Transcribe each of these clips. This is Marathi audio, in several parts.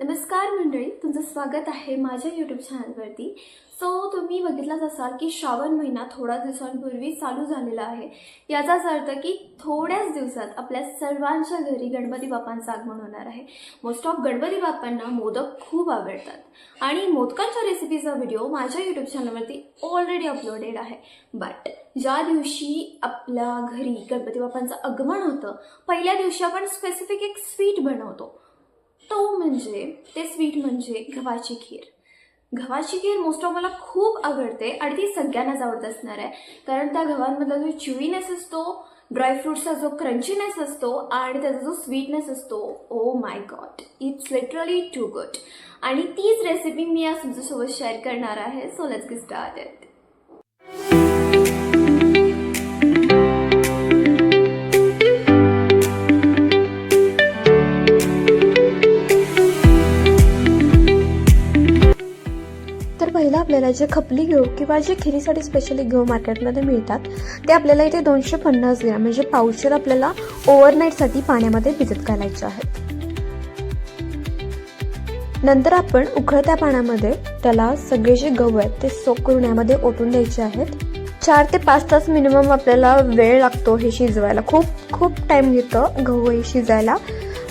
नमस्कार मंडळी तुमचं स्वागत आहे माझ्या यूट्यूब चॅनलवरती सो तुम्ही बघितलाच असाल की श्रावण महिना थोड्या दिवसांपूर्वी चालू झालेला आहे. याचाच अर्थ की थोड्याच दिवसात आपल्या सर्वांच्या घरी गणपती बाप्पांचं आगमन होणार आहे. मोस्ट ऑफ गणपती बाप्पांना मोदक खूप आवडतात. आणि मोदकांच्या रेसिपीचा व्हिडिओ माझ्या यूट्यूब चॅनलवरती ऑलरेडी अपलोडेड आहे. बट ज्या दिवशी आपल्या घरी गणपती बाप्पांचं आगमन होतं पहिल्या दिवशी आपण स्पेसिफिक एक स्वीट बनवतो. तो म्हणजे ते स्वीट म्हणजे गव्हाची खीर. गव्हाची खीर मोस्ट ऑफ मला खूप आवडते आणि ती सगळ्यांनाच आवडत असणार आहे. कारण त्या गव्हांमधला जो च्युईनेस असतो ड्रायफ्रूटचा जो क्रंचीनेस असतो आणि त्याचा जो स्वीटनेस असतो ओ my God it's literally too good आणि तीच रेसिपी मी आज तुमच्यासोबत शेअर करणार आहे. सो लेट्स गेट स्टार्टेड पहिलं आपल्याला जे खपली घेऊ किंवा जे खिरीसाठी स्पेशली घेऊ मार्केटमध्ये मिळतात ते आपल्याला इथे दोनशे पन्नास ग्रॅम म्हणजे पाऊचर आपल्याला ओव्हरनाईटसाठी पाण्यामध्ये भिजत घालायचे आहेत. नंतर आपण उकळत्या पाण्यामध्ये त्याला सगळे जे गहू आहेत ते सोक करून यामध्ये ओतून द्यायचे आहेत. चार ते पाच तास मिनिमम आपल्याला वेळ लागतो हे शिजवायला. खूप खूप टाइम घेतं गहू हे शिजायला.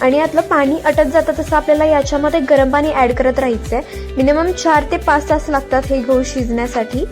आणि यातलं पाणी अटत जातं तसं आपल्याला याच्यामध्ये गरम पाणी ॲड करत राहायचं आहे मिनिमम चार ते पाच तास लागतात हे गहू शिजण्यासाठी.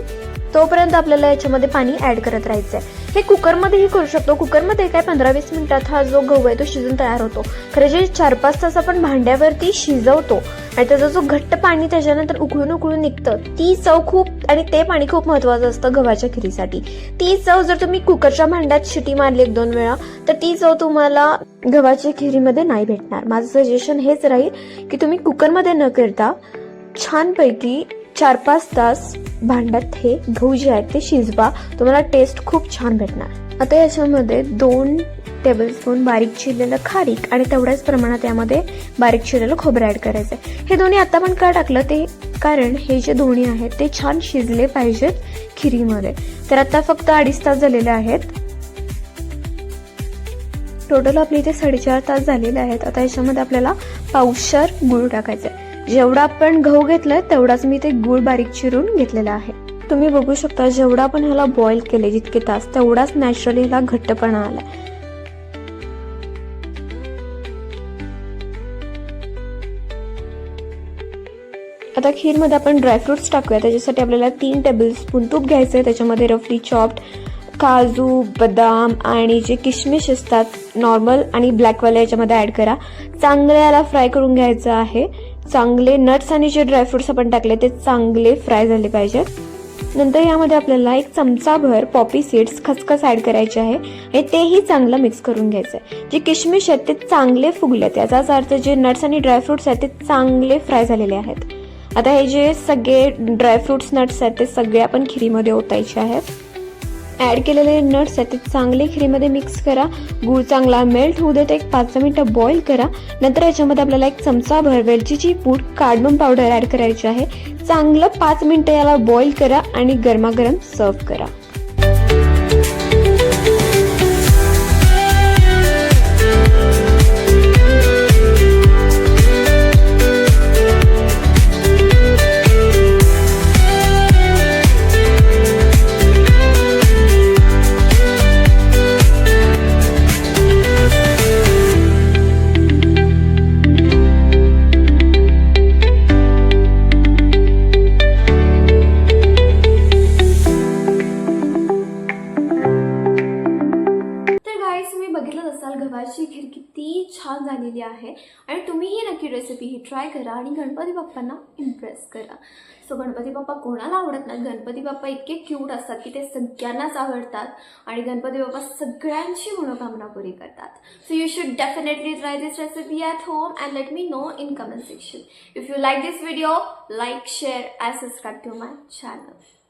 तोपर्यंत आपल्याला याच्यामध्ये पाणी ऍड करत राहायचंय. हे कुकरमध्येही करू शकतो. कुकरमध्ये काय पंधरा वीस मिनिटात हा जो गहू आहे तो शिजून तयार होतो. खरं जे चार पाच तास आपण भांड्यावरती शिजवतो आणि त्याचा जो घट्ट पाणी त्याच्यानंतर उकळून उकळून निघतं ती चव खूप आणि ते पाणी खूप महत्वाचं असतं गव्हाच्या खिरीसाठी. ती चव जर तुम्ही कुकरच्या भांड्यात शिटी मारली एक दोन वेळा तर ती चव तुम्हाला गव्हाच्या खिरीमध्ये नाही भेटणार. माझं सजेशन हेच राहील की तुम्ही कुकरमध्ये न करता छानपैकी चार पाच तास भांड्यात हे गहू जे आहेत ते शिजवा. तुम्हाला टेस्ट खूप छान भेटणार. आता याच्यामध्ये दोन टेबलस्पून बारीक चिरलेलं खारीक आणि तेवढ्याच प्रमाणात यामध्ये बारीक चिरलेलं खोबरं ऍड करायचं हे दोन्ही आता पण का टाकलं? ते कारण हे जे दोन्ही आहेत ते छान शिजले पाहिजेत खिरीमध्ये. तर आता फक्त अडीच तास झालेले आहेत. टोटल आपले इथे साडेचार तास झालेले आहेत. आता याच्यामध्ये आपल्याला पावशर गुळ टाकायचं आहे जेवढा आपण गहू घेतलाय तेवढाच मी ते गूळ बारीक चिरून घेतलेला आहे. तुम्ही बघू शकता जेवढा आपण ह्याला बॉईल केले जितके तास तेवढाच नॅचरली ह्याला घट्टपणा आलाय. आता खीरमध्ये आपण ड्रायफ्रुट्स टाकूया. त्याच्यासाठी आपल्याला तीन टेबल स्पून तूप घ्यायचं आहे त्याच्यामध्ये रफली चॉप्ड काजू बदाम आणि जे किशमिश असतात नॉर्मल आणि ब्लॅकवाले याच्यामध्ये ॲड करा. चांगले याला फ्राय करून घ्यायचं आहे. चांगले नट्स आणि जे ड्रायफ्रुट्स आपण टाकले ते चांगले फ्राय झाले पाहिजेत. नंतर यामध्ये आपल्याला एक चमचाभर पॉपी सीड्स खसखस ॲड करायचे आहे. आणि तेही चांगलं मिक्स करून घ्यायचं आहे जे किशमिश आहेत ते चांगले फुगलेत याचाच अर्थ जे नट्स आणि ड्रायफ्रुट्स आहेत ते चांगले फ्राय झालेले आहेत. आता हे जे सगळे ड्रायफ्रुट्स नट्स आहेत ते सगळे आपण खिरीमध्ये ओतायचे आहेत. ॲड केलेले नट्स आहेत ते चांगले खिरीमध्ये मिक्स करा. गूळ चांगला मेल्ट होऊ देत एक पाच मिनटं बॉईल करा. नंतर याच्यामध्ये आपल्याला एक चमचाभर वेलचीची पूड कार्डमम पावडर ॲड करायची आहे. चांगलं पाच मिनटं याला बॉईल करा आणि गरमागरम सर्व करा. तर गाईस तुम्ही बघितलं असाल गव्हाची खीर किती छान झालेली आहे. आणि तुम्हीही नक्की रेसिपी ही ट्राय करा आणि गणपती बाप्पांना इम्प्रेस करा. सो गणपती बाप्पा कोणाला आवडत नाही गणपती बाप्पा इतके क्यूट असतात की ते सगळ्यांनाच आवडतात आणि गणपती बाप्पा सगळ्यांची मनोकामना पुरी करतात. So you should definitely try this recipe at home and let me know in comment section if you like this video like share and subscribe to my channel